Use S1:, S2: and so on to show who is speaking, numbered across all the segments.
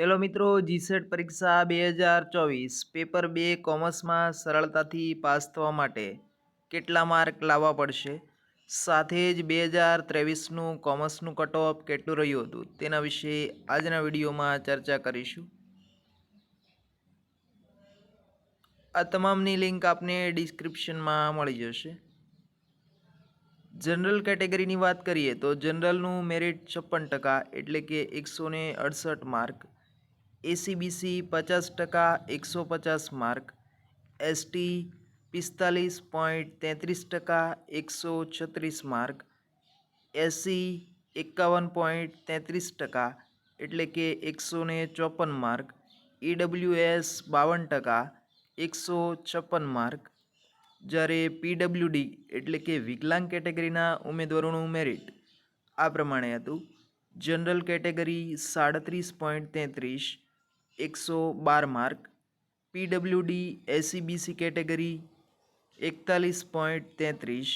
S1: Hello મિત્રો GSET પરીક્ષા બે હજાર ચોવીસ. પેપર બે કોમર્સમાં સરળતાથી પાસ થવા માટે કેટલા માર્ક લાવવા પડશે? સાથે જ બે હજાર ત્રેવીસનું કોમર્સનું કટ ઓફ કેટલું રહ્યું હતું? તેના વિશે આજના વિડીયોમાં ચર્ચા કરીશું. આ તમામની લિંક આપને ડિસ્ક્રિપ્શનમાં મળી જશે. જનરલ કેટેગરીની વાત કરીએ તો જનરલનું મેરિટ છપ્પન ટકા એટલે કે એકસો અડસઠ માર્ક. એસીબીસી પચાસ ટકા એકસો પચાસ માર્ક, એસટી પિસ્તાલીસ પોઈન્ટ તેત્રીસ ટકા એકસો છત્રીસ માર્ક, એસસી એકાવન પોઈન્ટ તેત્રીસ ટકા એટલે કે એકસો ને ચોપન માર્ક, ઈડબ્લ્યુએસ બાવન ટકા એકસો છપ્પન માર્ક. જ્યારે પીડબ્લ્યુડી એટલે કે વિકલાંગ કેટેગરીના ઉમેદવારોનું મેરિટ આ પ્રમાણે હતું. જનરલ કેટેગરી સાડત્રીસ પોઈન્ટ તેત્રીસ એકસો બાર માર્ક. પીડબ્લ્યુડી એસીબીસી કેટેગરી, એકતાલીસ પોઈન્ટ તેત્રીસ,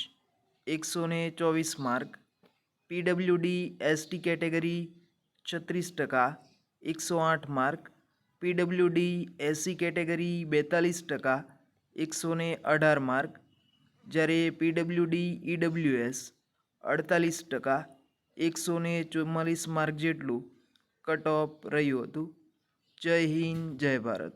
S1: એકસો ને ચોવીસ માર્ક. પીડબ્લ્યુડી, એસટી કેટેગરી, છત્રીસ ટકા, એકસો આઠ માર્ક. પીડબ્લ્યુડી, એસસી કેટેગરી, બેતાલીસ ટકા, એકસો ને અઢાર માર્ક. જ્યારે પીડબ્લ્યુડી, ઈડબ્લ્યુએસ, અડતાલીસ ટકા, એકસો ને ચુમ્માલીસ માર્ક જેટલું કટ ઓફ રહ્યું હતું. જય હિન્દ જય ભારત.